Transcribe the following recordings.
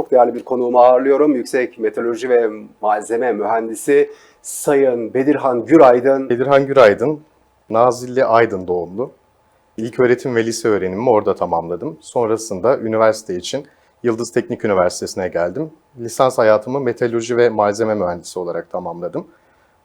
Çok değerli bir konuğumu ağırlıyorum. Yüksek Meteoroloji ve Malzeme Mühendisi Sayın Bedirhan Güraydın. Bedirhan Güraydın, Nazilli Aydın doğumlu. İlk öğretim ve lise öğrenimimi orada tamamladım. Sonrasında üniversite için Yıldız Teknik Üniversitesi'ne geldim. Lisans hayatımı meteoroloji ve malzeme mühendisi olarak tamamladım.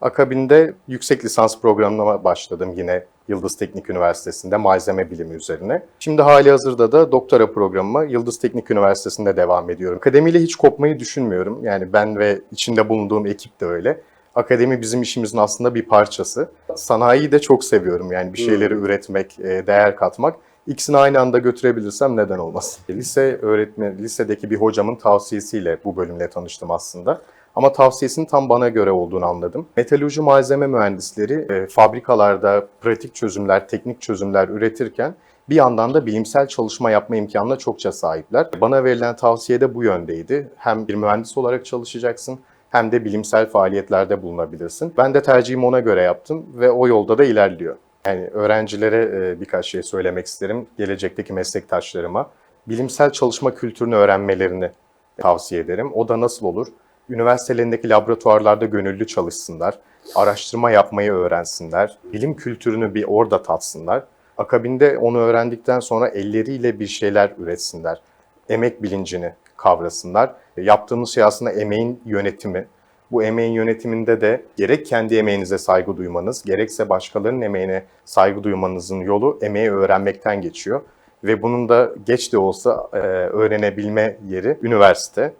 Akabinde yüksek lisans programına başladım yine Yıldız Teknik Üniversitesi'nde malzeme bilimi üzerine. Şimdi hali hazırda da doktora programıma Yıldız Teknik Üniversitesi'nde devam ediyorum. Akademiyle hiç kopmayı düşünmüyorum. Yani ben ve içinde bulunduğum ekip de öyle. Akademi bizim işimizin aslında bir parçası. Sanayiyi de çok seviyorum yani bir şeyleri üretmek, e, değer katmak. İkisini aynı anda götürebilirsem neden olmasın? Lise öğretmen, lisedeki bir hocamın tavsiyesiyle bu bölümle tanıştım aslında. Ama tavsiyesinin tam bana göre olduğunu anladım. Metalurji malzeme mühendisleri e, fabrikalarda pratik çözümler, teknik çözümler üretirken bir yandan da bilimsel çalışma yapma imkanına çokça sahipler. Bana verilen tavsiye de bu yöndeydi. Hem bir mühendis olarak çalışacaksın hem de bilimsel faaliyetlerde bulunabilirsin. Ben de tercihimi ona göre yaptım ve o yolda da ilerliyor. Yani öğrencilere e, birkaç şey söylemek isterim. Gelecekteki meslektaşlarıma bilimsel çalışma kültürünü öğrenmelerini tavsiye ederim. O da nasıl olur? Üniversitelerindeki laboratuvarlarda gönüllü çalışsınlar, araştırma yapmayı öğrensinler, bilim kültürünü bir orada tatsınlar. Akabinde onu öğrendikten sonra elleriyle bir şeyler üretsinler. Emek bilincini kavrasınlar. Yaptığımız şey aslında emeğin yönetimi. Bu emeğin yönetiminde de gerek kendi emeğinize saygı duymanız, gerekse başkalarının emeğine saygı duymanızın yolu emeği öğrenmekten geçiyor. Ve bunun da geç de olsa öğrenebilme yeri üniversite.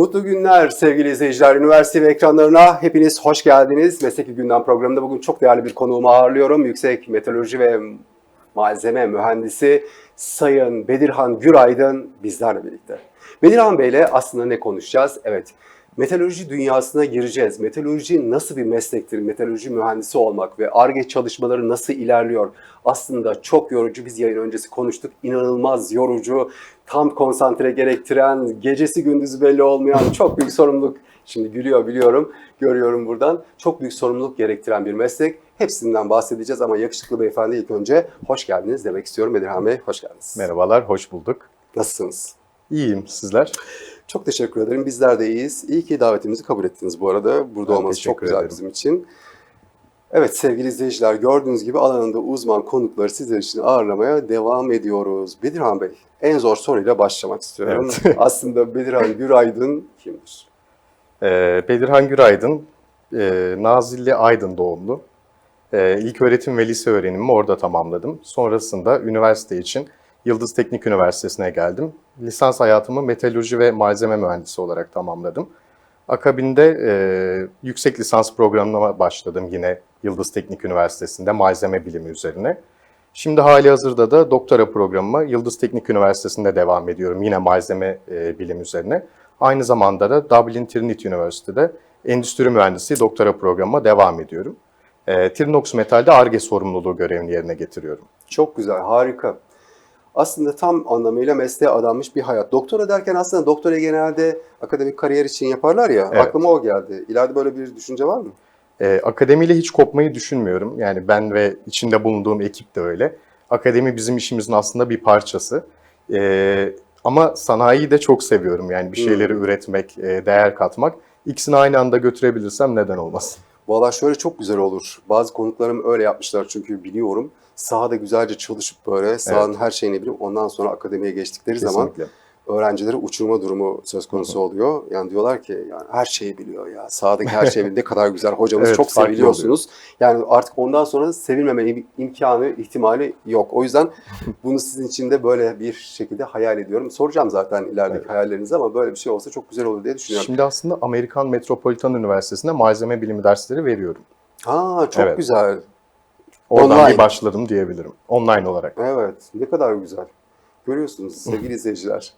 Mutlu günler sevgili izleyiciler. Üniversite ve ekranlarına hepiniz hoş geldiniz. Mesleki Gündem programında bugün çok değerli bir konuğumu ağırlıyorum. Yüksek Meteoroloji ve Malzeme Mühendisi Sayın Bedirhan Güraydın bizlerle birlikte. Bedirhan Bey ile aslında ne konuşacağız? Evet, meteoroloji dünyasına gireceğiz. Meteoroloji nasıl bir meslektir? Meteoroloji mühendisi olmak ve ARGE çalışmaları nasıl ilerliyor? Aslında çok yorucu. Biz yayın öncesi konuştuk. İnanılmaz yorucu, tam konsantre gerektiren, gecesi gündüzü belli olmayan çok büyük sorumluluk. Şimdi gülüyor biliyorum, görüyorum buradan. Çok büyük sorumluluk gerektiren bir meslek. Hepsinden bahsedeceğiz ama yakışıklı beyefendi ilk önce hoş geldiniz demek istiyorum. Bedirhan Bey hoş geldiniz. Merhabalar, hoş bulduk. Nasılsınız? İyiyim, sizler? Çok teşekkür ederim. Bizler de iyiyiz. İyi ki davetimizi kabul ettiniz bu arada. Burada Ben olması çok güzel ederim. bizim için. Evet sevgili izleyiciler gördüğünüz gibi alanında uzman konukları sizler için ağırlamaya devam ediyoruz. Bedirhan Bey en zor soruyla başlamak istiyorum. Evet. Aslında Bedirhan Güraydın kimdir? Ee, Bedirhan Güraydın, e, Nazilli Aydın doğumlu. Ee, ilk öğretim ve lise öğrenimimi orada tamamladım. Sonrasında üniversite için Yıldız Teknik Üniversitesi'ne geldim. Lisans hayatımı meteoroloji ve malzeme mühendisi olarak tamamladım. Akabinde e, yüksek lisans programına başladım yine Yıldız Teknik Üniversitesi'nde malzeme bilimi üzerine. Şimdi hali hazırda da doktora programıma Yıldız Teknik Üniversitesi'nde devam ediyorum yine malzeme e, bilim üzerine. Aynı zamanda da Dublin Trinity Üniversitesi'de endüstri mühendisi doktora programıma devam ediyorum. E, Trinox Metal'de ARGE sorumluluğu görevini yerine getiriyorum. Çok güzel, harika. Aslında tam anlamıyla mesleğe adanmış bir hayat. Doktora derken aslında doktora genelde akademik kariyer için yaparlar ya. Evet. Aklıma o geldi. İleride böyle bir düşünce var mı? E, akademiyle hiç kopmayı düşünmüyorum. Yani ben ve içinde bulunduğum ekip de öyle. Akademi bizim işimizin aslında bir parçası. E, ama sanayiyi de çok seviyorum. Yani bir şeyleri üretmek, e, değer katmak. İkisini aynı anda götürebilirsem neden olmasın? Valla şöyle çok güzel olur. Bazı konuklarım öyle yapmışlar çünkü biliyorum. Sahada güzelce çalışıp böyle sahanın her şeyini bilip ondan sonra akademiye geçtikleri zaman Kesinlikle. öğrencileri uçurma durumu söz konusu oluyor. Yani diyorlar ki yani her şeyi biliyor ya. Sahadaki her şeyi. Ne kadar güzel hocamız Evet, çok seviliyorsunuz. Yani artık ondan sonra sevilmeme im- imkanı, ihtimali yok. O yüzden bunu sizin için de böyle bir şekilde hayal ediyorum. Soracağım zaten ilerideki hayallerinizi ama böyle bir şey olsa çok güzel olur diye düşünüyorum. Şimdi aslında Amerikan Metropolitan Üniversitesi'nde malzeme bilimi dersleri veriyorum. Ha çok Evet. güzel. Oradan Online. bir başladım diyebilirim. Online olarak. Evet, ne kadar güzel. Görüyorsunuz sevgili izleyiciler.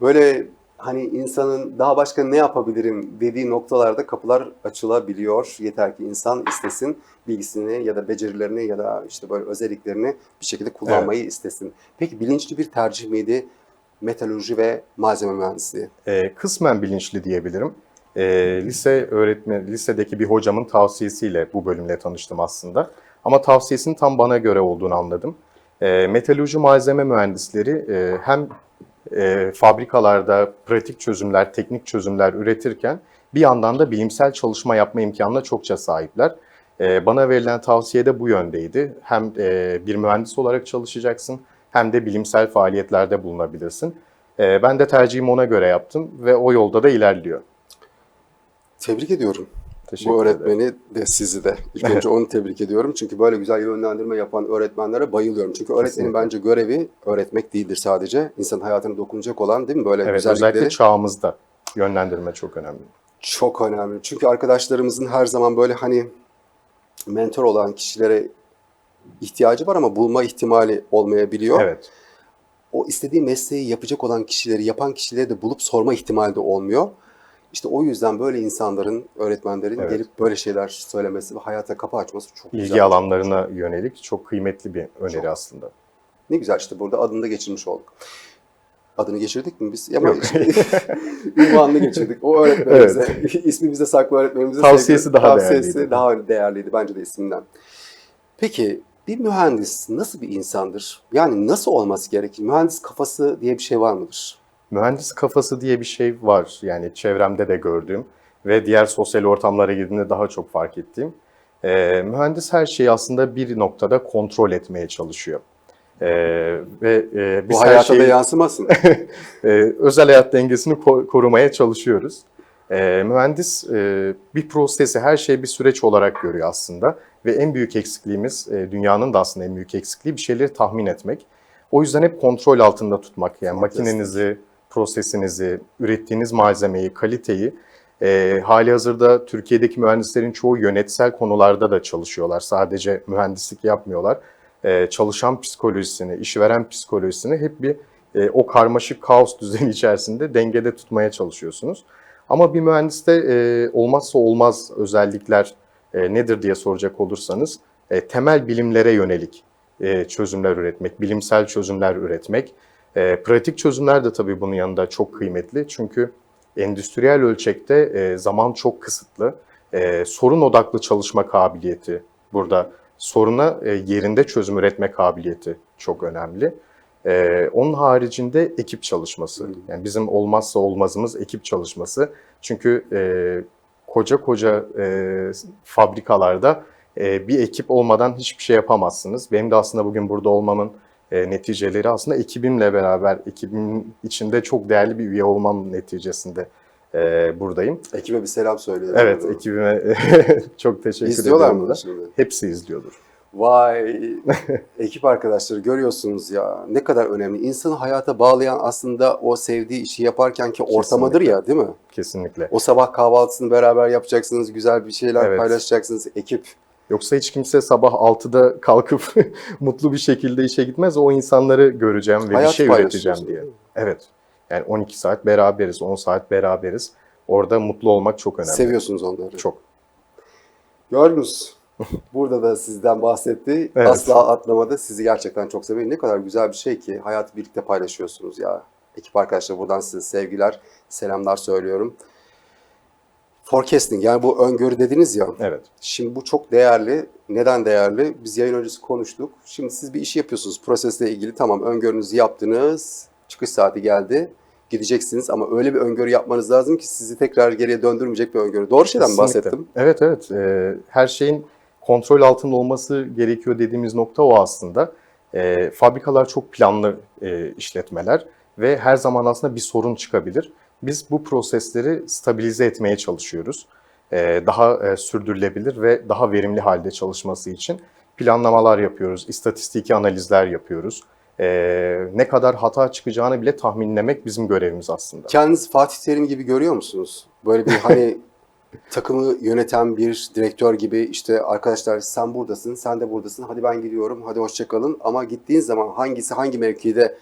Böyle hani insanın daha başka ne yapabilirim dediği noktalarda kapılar açılabiliyor. Yeter ki insan istesin, bilgisini ya da becerilerini ya da işte böyle özelliklerini bir şekilde kullanmayı istesin. Peki bilinçli bir tercih miydi metalurji ve malzeme mühendisliği? E, kısmen bilinçli diyebilirim. E, lise öğretmen, lisedeki bir hocamın tavsiyesiyle bu bölümle tanıştım aslında. Ama tavsiyesinin tam bana göre olduğunu anladım. E, metalurji malzeme mühendisleri e, hem e, fabrikalarda pratik çözümler, teknik çözümler üretirken bir yandan da bilimsel çalışma yapma imkanına çokça sahipler. E, bana verilen tavsiye de bu yöndeydi. Hem e, bir mühendis olarak çalışacaksın hem de bilimsel faaliyetlerde bulunabilirsin. E, ben de tercihimi ona göre yaptım ve o yolda da ilerliyor. Tebrik ediyorum. Teşekkür Bu ederim. öğretmeni de sizi de. İlk önce onu tebrik ediyorum. Çünkü böyle güzel yönlendirme yapan öğretmenlere bayılıyorum. Çünkü öğretmenin Kesinlikle. bence görevi öğretmek değildir sadece. İnsanın hayatına dokunacak olan değil mi? Böyle Evet, güzellikleri özellikle çağımızda yönlendirme çok önemli. çok önemli. Çünkü arkadaşlarımızın her zaman böyle hani mentor olan kişilere ihtiyacı var ama bulma ihtimali olmayabiliyor. Evet, o istediği mesleği yapacak olan kişileri, yapan kişileri de bulup sorma ihtimali de olmuyor. İşte o yüzden böyle insanların, öğretmenlerin Evet. gelip böyle şeyler söylemesi ve hayata kapı açması çok ilgi güzel. alanlarına yönelik çok kıymetli bir öneri Çok. aslında. Ne güzel işte burada adını da geçirmiş olduk. Adını geçirdik mi biz? Ama Yok. ünvanını geçirdik. O öğretmenimize, ismi bize saklı öğretmenimize Tavsiyesi sevgi- daha tavsiyesi değerliydi. daha değerliydi bence de isminden. Peki bir mühendis nasıl bir insandır? Yani nasıl olması gerekir? Mühendis kafası diye bir şey var mıdır? Mühendis kafası diye bir şey var. Yani çevremde de gördüğüm ve diğer sosyal ortamlara girdiğimde daha çok fark ettiğim. Ee, mühendis her şeyi aslında bir noktada kontrol etmeye çalışıyor. Ee, ve e, biz Bu hayata şeyi da yansımasın. e, özel hayat dengesini ko- korumaya çalışıyoruz. E, mühendis e, bir prosesi, her şeyi bir süreç olarak görüyor aslında. Ve en büyük eksikliğimiz, e, dünyanın da aslında en büyük eksikliği bir şeyleri tahmin etmek. O yüzden hep kontrol altında tutmak. Yani Fantastik. makinenizi, prosesinizi, ürettiğiniz malzemeyi, kaliteyi e, hali hazırda Türkiye'deki mühendislerin çoğu yönetsel konularda da çalışıyorlar. Sadece mühendislik yapmıyorlar. E, çalışan psikolojisini, işveren psikolojisini hep bir e, o karmaşık kaos düzeni içerisinde dengede tutmaya çalışıyorsunuz. Ama bir mühendiste e, olmazsa olmaz özellikler e, nedir diye soracak olursanız e, temel bilimlere yönelik e, çözümler üretmek, bilimsel çözümler üretmek. E, pratik çözümler de tabii bunun yanında çok kıymetli. Çünkü endüstriyel ölçekte e, zaman çok kısıtlı. E, sorun odaklı çalışma kabiliyeti burada. Soruna e, yerinde çözüm üretme kabiliyeti çok önemli. Ee, onun haricinde ekip çalışması. Yani bizim olmazsa olmazımız ekip çalışması. Çünkü e, koca koca e, fabrikalarda e, bir ekip olmadan hiçbir şey yapamazsınız. Benim de aslında bugün burada olmamın e, neticeleri aslında ekibimle beraber, ekibim içinde çok değerli bir üye olmam neticesinde e, buradayım. Ekibe bir selam söyleyelim. Evet, ekibime çok teşekkür İzliyorlar ediyorum. mı burada. şimdi? Hepsi izliyordur. Vay ekip arkadaşları görüyorsunuz ya ne kadar önemli. İnsanı hayata bağlayan aslında o sevdiği işi yaparken ki ortamadır ya değil mi? Kesinlikle. O sabah kahvaltısını beraber yapacaksınız, güzel bir şeyler Evet. paylaşacaksınız. Ekip. Yoksa hiç kimse sabah 6'da kalkıp mutlu bir şekilde işe gitmez. O insanları göreceğim ve Hayat bir şey üreteceğim diye. Evet. Yani 12 saat beraberiz, 10 saat beraberiz. Orada mutlu olmak çok önemli. Seviyorsunuz onları. Çok. Gördünüz. Burada da sizden bahsetti. Evet. Asla atlamadı. Sizi gerçekten çok seviyorum. Ne kadar güzel bir şey ki hayatı birlikte paylaşıyorsunuz ya. Ekip arkadaşlar buradan size sevgiler, selamlar söylüyorum. Forecasting yani bu öngörü dediniz ya. Evet. Şimdi bu çok değerli. Neden değerli? Biz yayın öncesi konuştuk. Şimdi siz bir işi yapıyorsunuz. Prosesle ilgili tamam öngörünüzü yaptınız. Çıkış saati geldi. Gideceksiniz ama öyle bir öngörü yapmanız lazım ki sizi tekrar geriye döndürmeyecek bir öngörü. Doğru şeyden Kesinlikle. bahsettim? Evet evet. Ee, her şeyin kontrol altında olması gerekiyor dediğimiz nokta o aslında. Ee, fabrikalar çok planlı e, işletmeler ve her zaman aslında bir sorun çıkabilir. Biz bu prosesleri stabilize etmeye çalışıyoruz. Ee, daha e, sürdürülebilir ve daha verimli halde çalışması için planlamalar yapıyoruz, istatistiki analizler yapıyoruz. Ee, ne kadar hata çıkacağını bile tahminlemek bizim görevimiz aslında. Kendiniz Fatih Terim gibi görüyor musunuz? Böyle bir hani takımı yöneten bir direktör gibi işte arkadaşlar sen buradasın, sen de buradasın. Hadi ben gidiyorum, hadi hoşça kalın. Ama gittiğin zaman hangisi hangi mevkide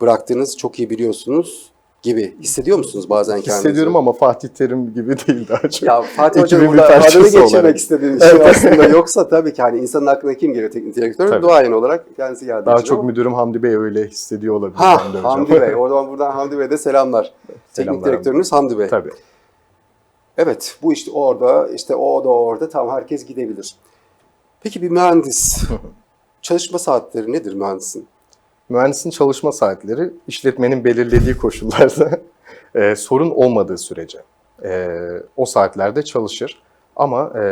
bıraktığınız çok iyi biliyorsunuz gibi. Hissediyor musunuz bazen kendinizi? Hissediyorum ama Fatih Terim gibi değil daha çok. Ya Fatih Hoca burada adını geçirmek olarak. istediğim şey aslında yoksa tabii ki hani insanın aklına kim geliyor teknik direktör? Tabii. Duayen olarak kendisi geldi. Daha çok ama- müdürüm Hamdi Bey öyle hissediyor olabilir. Ha hocam. Hamdi Bey. Oradan buradan Hamdi Bey'e de selamlar. Teknik Selamlar direktörünüz Hamdi Bey. Tabii. Evet, bu işte orada, işte o da orada, tam herkes gidebilir. Peki bir mühendis, çalışma saatleri nedir mühendisin? Mühendisin çalışma saatleri işletmenin belirlediği koşullarda e, sorun olmadığı sürece e, o saatlerde çalışır. Ama e,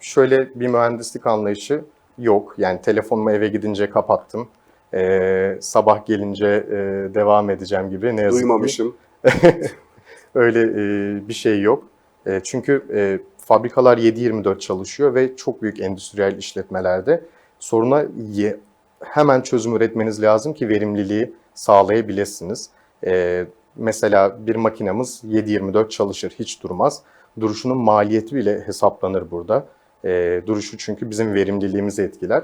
şöyle bir mühendislik anlayışı yok. Yani telefonumu eve gidince kapattım. E, sabah gelince e, devam edeceğim gibi ne yazık ki. Duymamışım. Öyle e, bir şey yok. E, çünkü e, fabrikalar 7-24 çalışıyor ve çok büyük endüstriyel işletmelerde soruna hemen çözüm üretmeniz lazım ki verimliliği sağlayabilirsiniz. E, mesela bir makinamız 7-24 çalışır, hiç durmaz. Duruşunun maliyeti bile hesaplanır burada. E, duruşu çünkü bizim verimliliğimizi etkiler.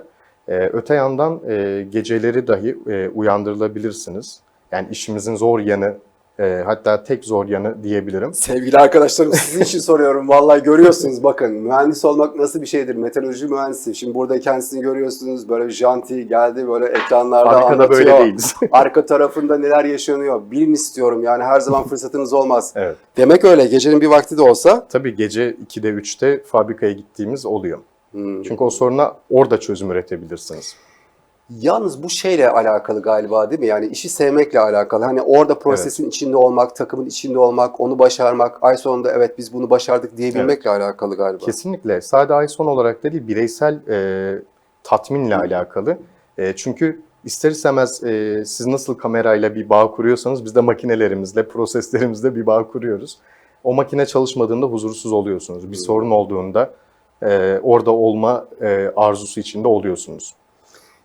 E, öte yandan e, geceleri dahi e, uyandırılabilirsiniz. Yani işimizin zor yanı, e, hatta tek zor yanı diyebilirim. Sevgili arkadaşlarım sizin için soruyorum. Vallahi görüyorsunuz bakın mühendis olmak nasıl bir şeydir? Meteoroloji mühendisi. Şimdi burada kendisini görüyorsunuz. Böyle janti geldi böyle ekranlarda Fabrikada anlatıyor. böyle değiliz. Arka tarafında neler yaşanıyor bilin istiyorum. Yani her zaman fırsatınız olmaz. evet. Demek öyle. Gecenin bir vakti de olsa. Tabii gece 2'de 3'te fabrikaya gittiğimiz oluyor. Hmm. Çünkü o soruna orada çözüm üretebilirsiniz. Yalnız bu şeyle alakalı galiba değil mi? Yani işi sevmekle alakalı. Hani orada prosesin içinde olmak, takımın içinde olmak, onu başarmak, ay sonunda evet biz bunu başardık diyebilmekle alakalı galiba. Kesinlikle. Sadece ay son olarak da değil, bireysel e, tatminle alakalı. E, çünkü ister istemez e, siz nasıl kamerayla bir bağ kuruyorsanız biz de makinelerimizle, proseslerimizle bir bağ kuruyoruz. O makine çalışmadığında huzursuz oluyorsunuz. Bir sorun olduğunda e, orada olma e, arzusu içinde oluyorsunuz.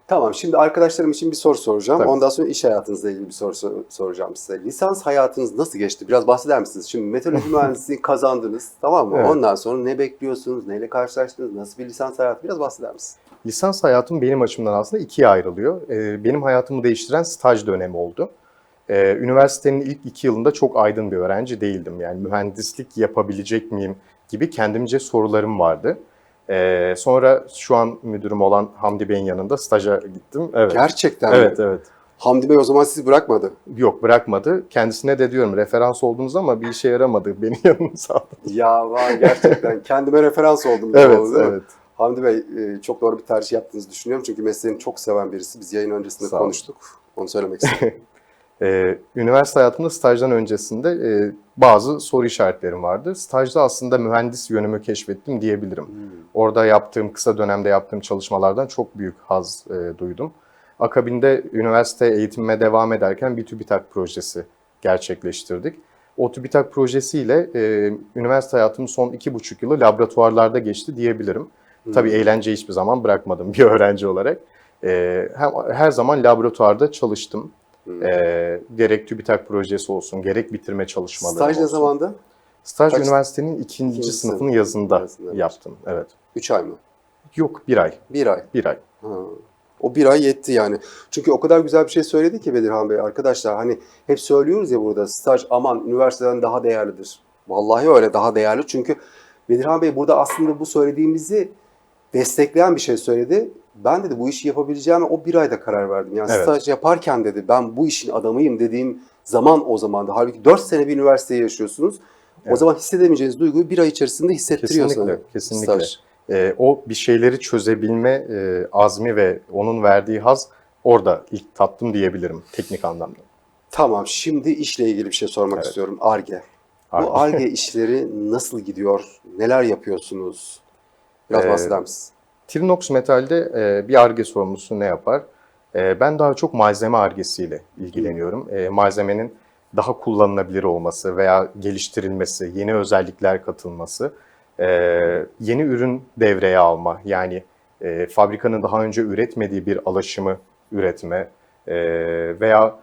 Tamam şimdi arkadaşlarım için bir soru soracağım. Tabii. Ondan sonra iş hayatınızla ilgili bir soru sor- soracağım size. Lisans hayatınız nasıl geçti? Biraz bahseder misiniz? Şimdi meteoroloji mühendisliği kazandınız tamam mı? Evet. Ondan sonra ne bekliyorsunuz? Neyle karşılaştınız? Nasıl bir lisans hayatı? Biraz bahseder misiniz? Lisans hayatım benim açımdan aslında ikiye ayrılıyor. Ee, Benim hayatımı değiştiren staj dönemi oldu. Ee, Üniversitenin ilk iki yılında çok aydın bir öğrenci değildim. Yani mühendislik yapabilecek miyim gibi kendimce sorularım vardı. Ee, Sonra şu an müdürüm olan Hamdi Bey'in yanında staja gittim. Evet. Gerçekten mi? Evet, evet. Hamdi Bey o zaman sizi bırakmadı. Yok bırakmadı. Kendisine de diyorum referans oldunuz ama bir işe yaramadı. Beni yanınıza aldı. Ya var gerçekten. Kendime referans oldum. Evet, oldu, evet. Hamdi Bey e, çok doğru bir tercih yaptığınızı düşünüyorum. Çünkü mesleğini çok seven birisi. Biz yayın öncesinde Sağ konuştuk. Onu söylemek istedim. Ee, üniversite hayatımda stajdan öncesinde e, bazı soru işaretlerim vardı. Stajda aslında mühendis yönümü keşfettim diyebilirim. Orada yaptığım, kısa dönemde yaptığım çalışmalardan çok büyük haz e, duydum. Akabinde üniversite eğitimime devam ederken bir TÜBİTAK projesi gerçekleştirdik. O TÜBİTAK projesiyle e, üniversite hayatımın son iki buçuk yılı laboratuvarlarda geçti diyebilirim. Tabii eğlence hiçbir zaman bırakmadım bir öğrenci olarak. E, hem, her zaman laboratuvarda çalıştım. E, gerek TÜBİTAK projesi olsun, gerek bitirme çalışmaları Staj ne olsun. zamanda? Staj Kaç- üniversitenin ikinci, İkinci sınıfının sınıf yazında yazında yaptım. Evet. 3 ay mı? Yok bir ay. Bir ay. Bir ay. Ha. O bir ay yetti yani. Çünkü o kadar güzel bir şey söyledi ki Bedirhan Bey. Arkadaşlar hani hep söylüyoruz ya burada staj aman üniversiteden daha değerlidir. Vallahi öyle daha değerli. Çünkü Bedirhan Bey burada aslında bu söylediğimizi destekleyen bir şey söyledi. Ben dedi bu işi yapabileceğime o bir ayda karar verdim. Yani Evet. staj yaparken dedi ben bu işin adamıyım dediğim zaman o zamandı. Halbuki 4 sene bir üniversiteyi yaşıyorsunuz. O Evet. zaman hissedemeyeceğiniz duyguyu bir ay içerisinde hissettiriyor Kesinlikle, sana. kesinlikle. Staj. Ee, o bir şeyleri çözebilme e, azmi ve onun verdiği haz orada ilk tattım diyebilirim teknik anlamda. Tamam, şimdi işle ilgili bir şey sormak Evet. istiyorum. ARGE. Ar- Bu ARGE işleri nasıl gidiyor? Neler yapıyorsunuz? Biraz Ee, bahseder misiniz? Trinox Metal'de e, bir ARGE sorumlusu ne yapar? E, ben daha çok malzeme ARGE'siyle ilgileniyorum. E, malzemenin daha kullanılabilir olması veya geliştirilmesi, yeni özellikler katılması, e, yeni ürün devreye alma, yani e, fabrikanın daha önce üretmediği bir alaşımı üretme e, veya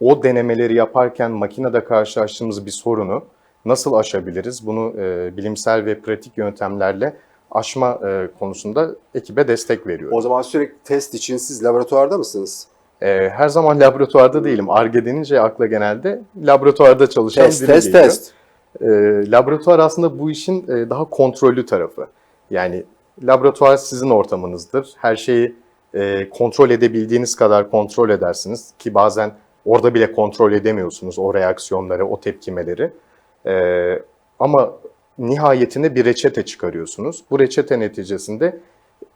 o denemeleri yaparken makinede karşılaştığımız bir sorunu nasıl aşabiliriz? Bunu e, bilimsel ve pratik yöntemlerle aşma e, konusunda ekibe destek veriyorum. O zaman sürekli test için siz laboratuvarda mısınız? E, her zaman laboratuvarda değilim. ARGE denince akla genelde laboratuvarda çalışan Test, biri test, geliyor. test. E, laboratuvar aslında bu işin e, daha kontrollü tarafı. Yani laboratuvar sizin ortamınızdır. Her şeyi e, kontrol edebildiğiniz kadar kontrol edersiniz ki bazen orada bile kontrol edemiyorsunuz o reaksiyonları, o tepkimeleri. E, ama nihayetinde bir reçete çıkarıyorsunuz. Bu reçete neticesinde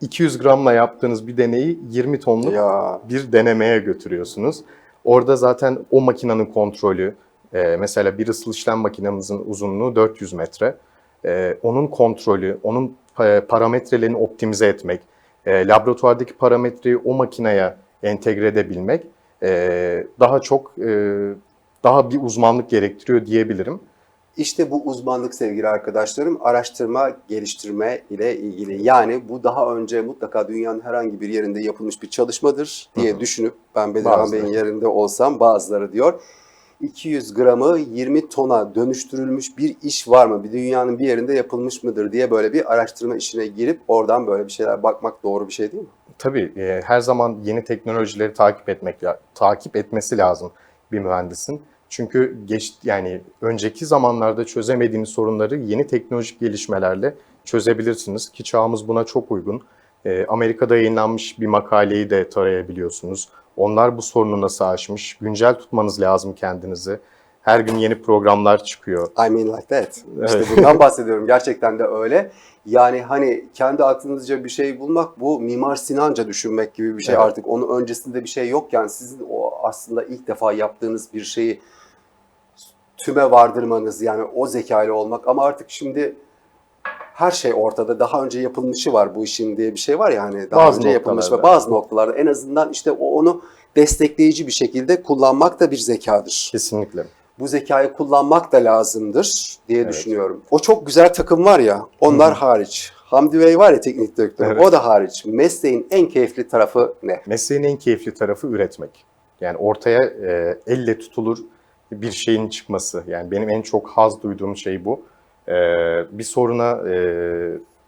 200 gramla yaptığınız bir deneyi 20 tonluk Ya bir denemeye götürüyorsunuz. Orada zaten o makinenin kontrolü, e, mesela bir ısıl işlem makinemizin uzunluğu 400 metre. E, onun kontrolü, onun e, parametrelerini optimize etmek, e, laboratuvardaki parametreyi o makineye entegre edebilmek e, daha çok e, daha bir uzmanlık gerektiriyor diyebilirim. İşte bu uzmanlık sevgili arkadaşlarım araştırma geliştirme ile ilgili. Yani bu daha önce mutlaka dünyanın herhangi bir yerinde yapılmış bir çalışmadır diye düşünüp ben Bedirhan. Bey'in yerinde olsam bazıları diyor 200 gramı 20 tona dönüştürülmüş bir iş var mı? Bir dünyanın bir yerinde yapılmış mıdır diye böyle bir araştırma işine girip oradan böyle bir şeyler bakmak doğru bir şey değil mi? Tabii e, her zaman yeni teknolojileri takip etmek takip etmesi lazım bir mühendisin. Çünkü geç yani önceki zamanlarda çözemediğiniz sorunları yeni teknolojik gelişmelerle çözebilirsiniz ki çağımız buna çok uygun. E, Amerika'da yayınlanmış bir makaleyi de tarayabiliyorsunuz. Onlar bu sorunu nasıl aşmış? Güncel tutmanız lazım kendinizi. Her gün yeni programlar çıkıyor. I mean like that. İşte Evet. bundan bahsediyorum. Gerçekten de öyle. Yani hani kendi aklınızca bir şey bulmak bu Mimar Sinanca düşünmek gibi bir şey. Evet. Artık onun öncesinde bir şey yokken sizin o aslında ilk defa yaptığınız bir şeyi tüme vardırmanız yani o zekayla olmak ama artık şimdi her şey ortada. Daha önce yapılmışı var bu işin diye bir şey var ya hani daha Bazı önce yapılmış ve bazı noktalarda en azından işte o onu destekleyici bir şekilde kullanmak da bir zekadır Kesinlikle. bu zekayı kullanmak da lazımdır diye Evet. düşünüyorum. O çok güzel takım var ya, onlar hariç. Hamdi Bey var ya teknik direktör, Evet. o da hariç. Mesleğin en keyifli tarafı ne? Mesleğin en keyifli tarafı üretmek. Yani ortaya e, elle tutulur bir şeyin çıkması. Yani benim en çok haz duyduğum şey bu. E, bir soruna e,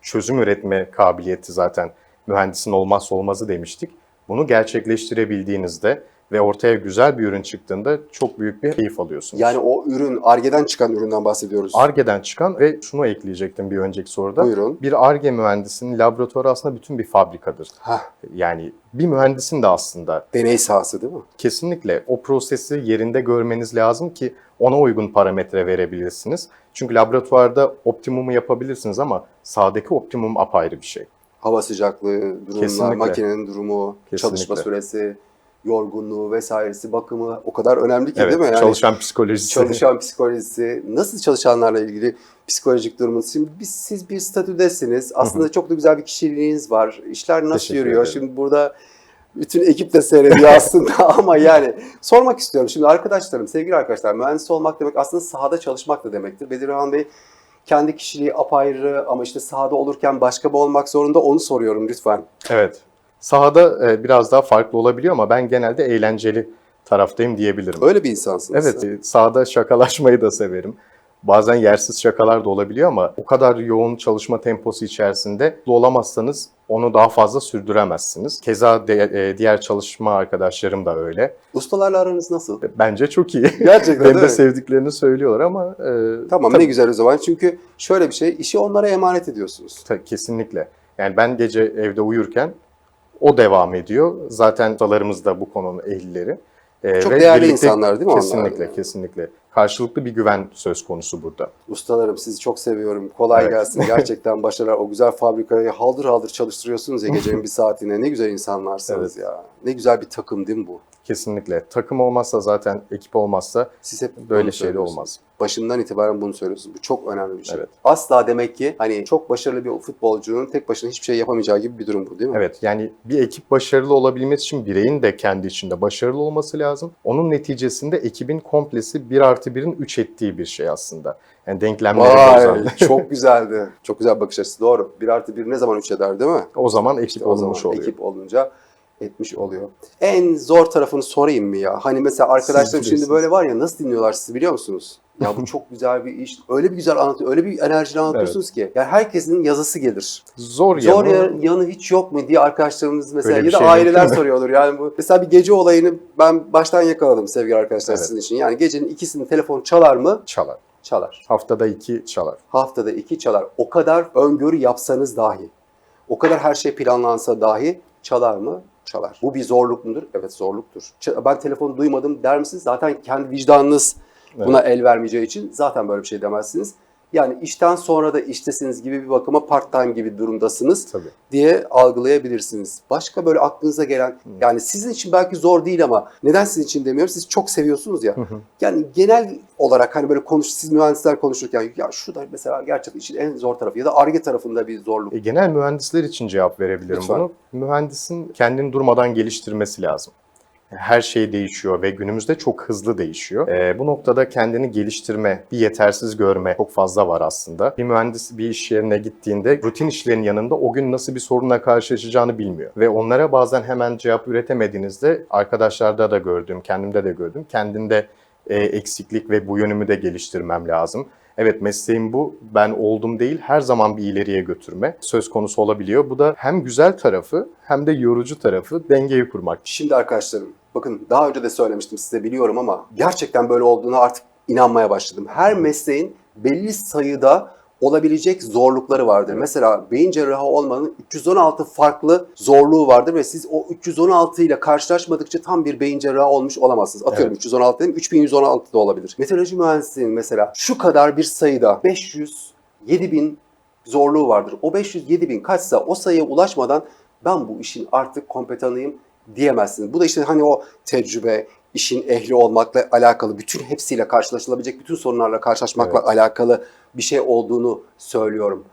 çözüm üretme kabiliyeti zaten mühendisin olmazsa olmazı demiştik. Bunu gerçekleştirebildiğinizde ve ortaya güzel bir ürün çıktığında çok büyük bir keyif alıyorsunuz. Yani o ürün, Arge'den çıkan üründen bahsediyoruz. Arge'den çıkan ve şunu ekleyecektim bir önceki soruda. Buyurun. Bir Arge mühendisinin laboratuvarı aslında bütün bir fabrikadır. Hah, Yani bir mühendisin de aslında deney sahası değil mi? Kesinlikle o prosesi yerinde görmeniz lazım ki ona uygun parametre verebilirsiniz. Çünkü laboratuvarda optimumu yapabilirsiniz ama sahadaki optimum apayrı bir şey. Hava sıcaklığı, durumlar, Kesinlikle. makinenin durumu, çalışma Kesinlikle. süresi, yorgunluğu vesairesi, bakımı o kadar önemli ki Evet, değil mi? Yani çalışan psikolojisi. çalışan psikolojisi, nasıl çalışanlarla ilgili psikolojik durumunuz? Şimdi biz, siz bir statüdesiniz. Aslında çok da güzel bir kişiliğiniz var. İşler nasıl Teşekkür yürüyor? ederim. Şimdi burada bütün ekip de seyrediyor aslında ama yani sormak istiyorum. Şimdi arkadaşlarım, sevgili arkadaşlar, mühendis olmak demek aslında sahada çalışmak da demektir. Bedirhan Bey kendi kişiliği apayrı ama işte sahada olurken başka bir olmak zorunda onu soruyorum lütfen. Evet. Sahada e, biraz daha farklı olabiliyor ama ben genelde eğlenceli taraftayım diyebilirim. Öyle bir insansınız. Evet, e, sahada şakalaşmayı da severim. Bazen yersiz şakalar da olabiliyor ama o kadar yoğun çalışma temposu içerisinde olamazsanız onu daha fazla sürdüremezsiniz. Keza de- e, diğer çalışma arkadaşlarım da öyle. Ustalarla aranız nasıl? Bence çok iyi. Gerçekten Beni değil de mi? sevdiklerini söylüyorlar ama e, Tamam tabii, ne güzel o zaman. Çünkü şöyle bir şey, işi onlara emanet ediyorsunuz. ta- kesinlikle. Yani ben gece evde uyurken o devam ediyor. Zaten ustalarımız da bu konunun ehlileri. E, Çok değerli insanlar değil mi onlar? Kesinlikle, kesinlikle. Karşılıklı bir güven söz konusu burada. Ustalarım sizi çok seviyorum. Kolay Evet. gelsin. Gerçekten başarılar. O güzel fabrikayı haldır haldır çalıştırıyorsunuz ya gecenin bir saatine. Ne güzel insanlarsınız ya. Ne güzel bir takım değil mi bu? Kesinlikle. Takım olmazsa zaten ekip olmazsa Siz hep böyle şey de olmaz. Başından itibaren bunu söylüyorsunuz. Bu çok önemli bir şey. Evet. Asla demek ki hani çok başarılı bir futbolcunun tek başına hiçbir şey yapamayacağı gibi bir durum bu değil mi? Evet yani bir ekip başarılı olabilmesi için bireyin de kendi içinde başarılı olması lazım. Onun neticesinde ekibin komplesi 1 artı 1'in 3 ettiği bir şey aslında. Yani denklemleri bozan. Vay çok güzeldi. Çok güzel bakış açısı doğru. 1 artı 1 ne zaman 3 eder değil mi? O zaman ekip İşte zaman olmuş oluyor. ekip olunca etmiş oluyor. En zor tarafını sorayım mı ya? Hani mesela arkadaşlarım şimdi böyle var ya nasıl dinliyorlar sizi biliyor musunuz? Ya bu çok güzel bir iş. Öyle bir güzel anlatıyor. Öyle bir enerjiyle anlatıyorsunuz ki. Yani herkesin yazısı gelir. Zor, Zor yanı, ya- yanı hiç yok mu diye arkadaşlarımız mesela ya da şey aileler soruyordur. Yani bu mesela bir gece olayını ben baştan yakaladım sevgili arkadaşlar Evet. sizin için. Yani gecenin ikisinde telefon çalar mı? çalar. Çalar. Haftada iki çalar. haftada iki çalar. O kadar öngörü yapsanız dahi, o kadar her şey planlansa dahi çalar mı? Çalar. Bu bir zorluk mudur? Evet zorluktur. Ben telefonu duymadım der misiniz? Zaten kendi vicdanınız buna el vermeyeceği için zaten böyle bir şey demezsiniz. Yani işten sonra da iştesiniz gibi bir bakıma part time gibi durumdasınız Tabii. diye algılayabilirsiniz. Başka böyle aklınıza gelen yani sizin için belki zor değil ama neden sizin için demiyorum siz çok seviyorsunuz ya. Yani genel olarak hani böyle konuş siz mühendisler konuşurken ya şu da mesela gerçekten işin en zor tarafı ya da arge tarafında bir zorluk. E, genel mühendisler için cevap verebilirim Lütfen. bunu. Mühendisin kendini durmadan geliştirmesi lazım. Her şey değişiyor ve günümüzde çok hızlı değişiyor. E, bu noktada kendini geliştirme, bir yetersiz görme çok fazla var aslında. Bir mühendis bir iş yerine gittiğinde rutin işlerin yanında o gün nasıl bir sorunla karşılaşacağını bilmiyor. Ve onlara bazen hemen cevap üretemediğinizde arkadaşlarda da gördüğüm, kendimde de gördüm. Kendinde e, eksiklik ve bu yönümü de geliştirmem lazım. Evet mesleğim bu. Ben oldum değil her zaman bir ileriye götürme söz konusu olabiliyor. Bu da hem güzel tarafı hem de yorucu tarafı dengeyi kurmak. Şimdi arkadaşlarım bakın daha önce de söylemiştim size biliyorum ama gerçekten böyle olduğuna artık inanmaya başladım. Her mesleğin belli sayıda olabilecek zorlukları vardır. Mesela beyin cerrahı olmanın 316 farklı zorluğu vardır ve siz o 316 ile karşılaşmadıkça tam bir beyin cerrahı olmuş olamazsınız. Atıyorum Evet. 316 dedim 3116 da olabilir. Meteoroloji mühendisliğinin mesela şu kadar bir sayıda 500 7000 zorluğu vardır. O 500 7000 kaçsa o sayıya ulaşmadan ben bu işin artık kompetanıyım diyemezsiniz. Bu da işte hani o tecrübe, işin ehli olmakla alakalı, bütün hepsiyle karşılaşılabilecek bütün sorunlarla karşılaşmakla Evet. alakalı bir şey olduğunu söylüyorum.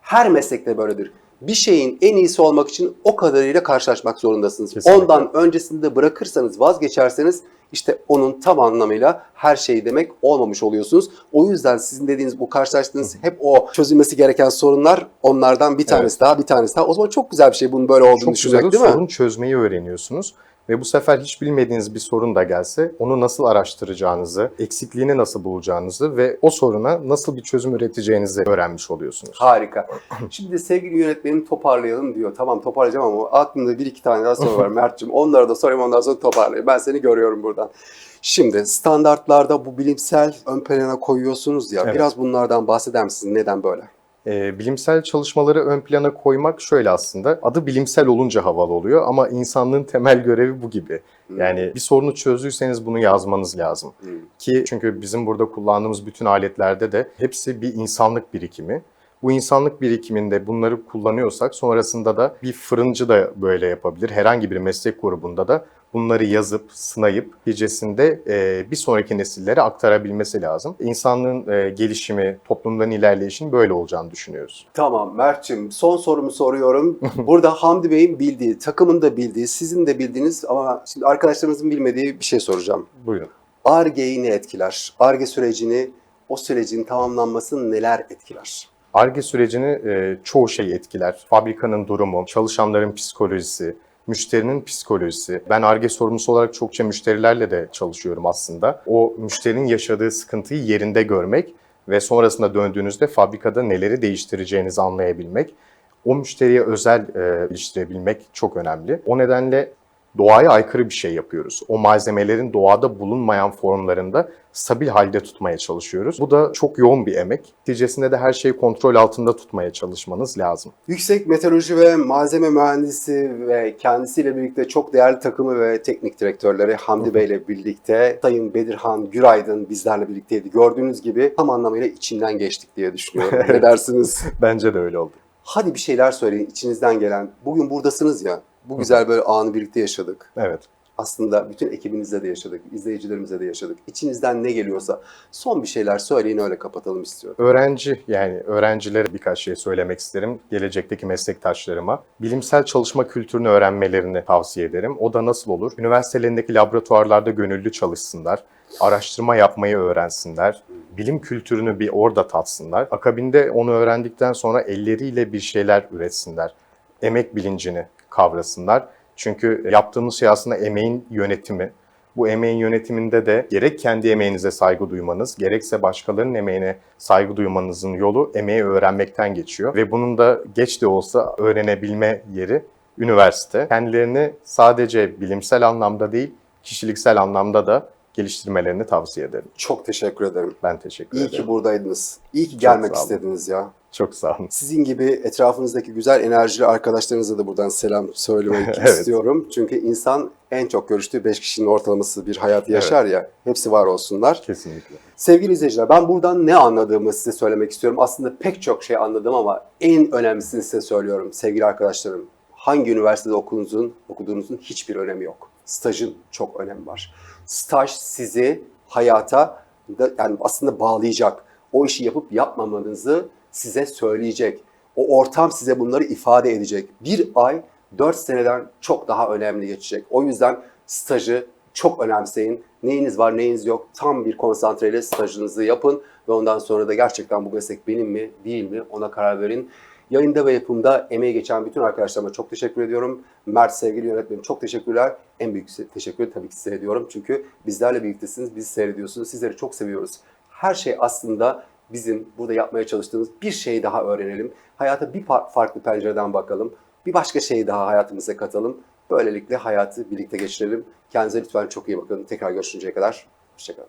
Her meslekte böyledir. Bir şeyin en iyisi olmak için o kadarıyla karşılaşmak zorundasınız. Kesinlikle. Ondan öncesinde bırakırsanız, vazgeçerseniz işte onun tam anlamıyla her şey demek olmamış oluyorsunuz. O yüzden sizin dediğiniz bu karşılaştığınız hep o çözülmesi gereken sorunlar onlardan bir tanesi daha bir tanesi daha. O zaman çok güzel bir şey bunun böyle olduğunu Çok düşünmek güzel değil mi? sorun çözmeyi öğreniyorsunuz. Ve bu sefer hiç bilmediğiniz bir sorun da gelse onu nasıl araştıracağınızı, eksikliğini nasıl bulacağınızı ve o soruna nasıl bir çözüm üreteceğinizi öğrenmiş oluyorsunuz. Harika. Şimdi sevgili yönetmenim toparlayalım diyor. Tamam toparlayacağım ama aklımda bir iki tane daha soru var Mert'cim. Onları da sorayım ondan sonra toparlayayım. Ben seni görüyorum buradan. Şimdi standartlarda bu bilimsel ön plana koyuyorsunuz ya. Evet. Biraz bunlardan bahseder misiniz? Neden böyle? Ee, bilimsel çalışmaları ön plana koymak şöyle aslında. Adı bilimsel olunca havalı oluyor ama insanlığın temel görevi bu gibi. Yani bir sorunu çözdüyseniz bunu yazmanız lazım. Hmm. Ki çünkü bizim burada kullandığımız bütün aletlerde de hepsi bir insanlık birikimi. Bu insanlık birikiminde bunları kullanıyorsak sonrasında da bir fırıncı da böyle yapabilir. Herhangi bir meslek grubunda da bunları yazıp, sınayıp hicesinde e, bir sonraki nesillere aktarabilmesi lazım. İnsanlığın e, gelişimi, toplumdan ilerleyişin böyle olacağını düşünüyoruz. Tamam Mert'cim son sorumu soruyorum. Burada Hamdi Bey'in bildiği, takımın da bildiği, sizin de bildiğiniz ama şimdi arkadaşlarınızın bilmediği bir şey soracağım. Buyurun. ARGE'yi ne etkiler? ARGE sürecini, o sürecin tamamlanmasını neler etkiler? ARGE sürecini e, çoğu şey etkiler. Fabrikanın durumu, çalışanların psikolojisi, müşterinin psikolojisi. Ben ARGE sorumlusu olarak çokça müşterilerle de çalışıyorum aslında. O müşterinin yaşadığı sıkıntıyı yerinde görmek ve sonrasında döndüğünüzde fabrikada neleri değiştireceğinizi anlayabilmek. O müşteriye özel e, iliştirebilmek çok önemli. O nedenle doğaya aykırı bir şey yapıyoruz. O malzemelerin doğada bulunmayan formlarında stabil halde tutmaya çalışıyoruz. Bu da çok yoğun bir emek. Neticesinde de her şeyi kontrol altında tutmaya çalışmanız lazım. Yüksek meteoroloji ve malzeme mühendisi ve kendisiyle birlikte çok değerli takımı ve teknik direktörleri Hamdi Bey ile birlikte Sayın Bedirhan Güraydın bizlerle birlikteydi. Gördüğünüz gibi tam anlamıyla içinden geçtik diye düşünüyorum. ne dersiniz? Bence de öyle oldu. Hadi bir şeyler söyleyin içinizden gelen. Bugün buradasınız ya. Bu güzel böyle anı birlikte yaşadık. Evet. Aslında bütün ekibinizle de yaşadık, izleyicilerimize de yaşadık. İçinizden ne geliyorsa son bir şeyler söyleyin öyle kapatalım istiyorum. Öğrenci yani öğrencilere birkaç şey söylemek isterim. Gelecekteki meslektaşlarıma. Bilimsel çalışma kültürünü öğrenmelerini tavsiye ederim. O da nasıl olur? Üniversitelerindeki laboratuvarlarda gönüllü çalışsınlar. Araştırma yapmayı öğrensinler. Bilim kültürünü bir orada tatsınlar. Akabinde onu öğrendikten sonra elleriyle bir şeyler üretsinler. Emek bilincini kavrasınlar. Çünkü yaptığımız şey aslında emeğin yönetimi. Bu emeğin yönetiminde de gerek kendi emeğinize saygı duymanız, gerekse başkalarının emeğine saygı duymanızın yolu emeği öğrenmekten geçiyor. Ve bunun da geç de olsa öğrenebilme yeri üniversite. Kendilerini sadece bilimsel anlamda değil, kişiliksel anlamda da geliştirmelerini tavsiye ederim. Çok teşekkür ederim. Ben teşekkür İyi ederim. ki buradaydınız. İyi ki gelmek istediniz ya. Çok sağ olun. Sizin gibi etrafınızdaki güzel enerjili arkadaşlarınıza da buradan selam söylemek Evet. istiyorum. Çünkü insan en çok görüştüğü 5 kişinin ortalaması bir hayatı yaşar ya. Hepsi var olsunlar. Kesinlikle. Sevgili izleyiciler ben buradan ne anladığımı size söylemek istiyorum. Aslında pek çok şey anladım ama en önemlisini size söylüyorum sevgili arkadaşlarım. Hangi üniversitede okuduğunuzun, okuduğunuzun hiçbir önemi yok. Stajın çok önemi var. Staj sizi hayata yani aslında bağlayacak. O işi yapıp yapmamanızı size söyleyecek. O ortam size bunları ifade edecek. Bir ay 4 seneden çok daha önemli geçecek. O yüzden stajı çok önemseyin. Neyiniz var neyiniz yok tam bir konsantreyle stajınızı yapın ve ondan sonra da gerçekten bu meslek benim mi değil mi ona karar verin. Yayında ve yapımda emeği geçen bütün arkadaşlarıma çok teşekkür ediyorum. Mert sevgili yönetmenim çok teşekkürler. En büyük teşekkür tabii ki size ediyorum. Çünkü bizlerle birliktesiniz, bizi seyrediyorsunuz. Sizleri çok seviyoruz. Her şey aslında bizim burada yapmaya çalıştığımız bir şey daha öğrenelim. Hayata bir fa- farklı pencereden bakalım. Bir başka şeyi daha hayatımıza katalım. Böylelikle hayatı birlikte geçirelim. Kendinize lütfen çok iyi bakın. Tekrar görüşünceye kadar. Hoşçakalın.